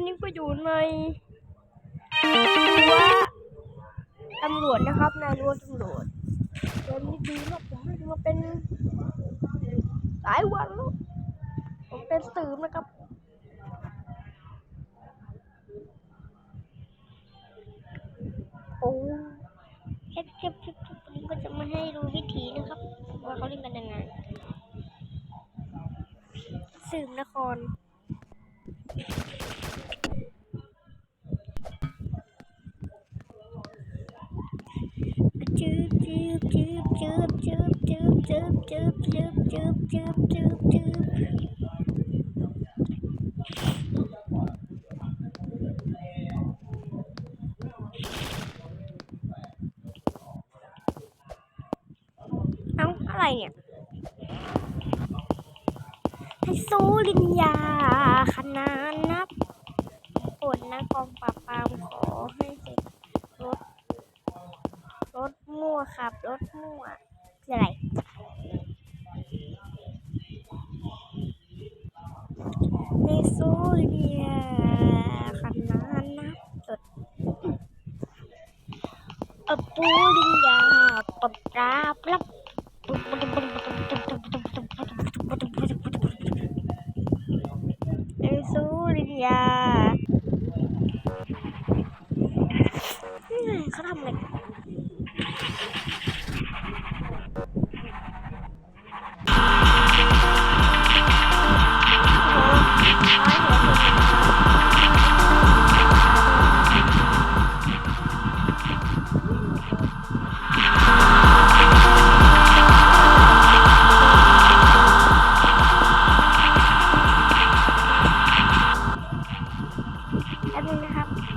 วันนี้ก็อยู่ในรั้วตำรวจนะครับในรั้วตำรวจเกมนี้ดีมากผมไม่ได้มาเป็นหลายวันแล้วผมเป็นสื่อนะครับโอ้แค่แค่แค่แค่ผมก็จะมาให้ดูวิธีนะครับว่าเขาเล่นกันยังไงสืบนคร จืบจืบจืบจืบเอ้าอะไรเนี่ยให้สู้ลินยาขนานนับผลนะกองปราบปรามขอให้เสร็จรถ รถมั่วขับ รถมั่วคืออะไร soalnya karena nakut puling ya sulit ya.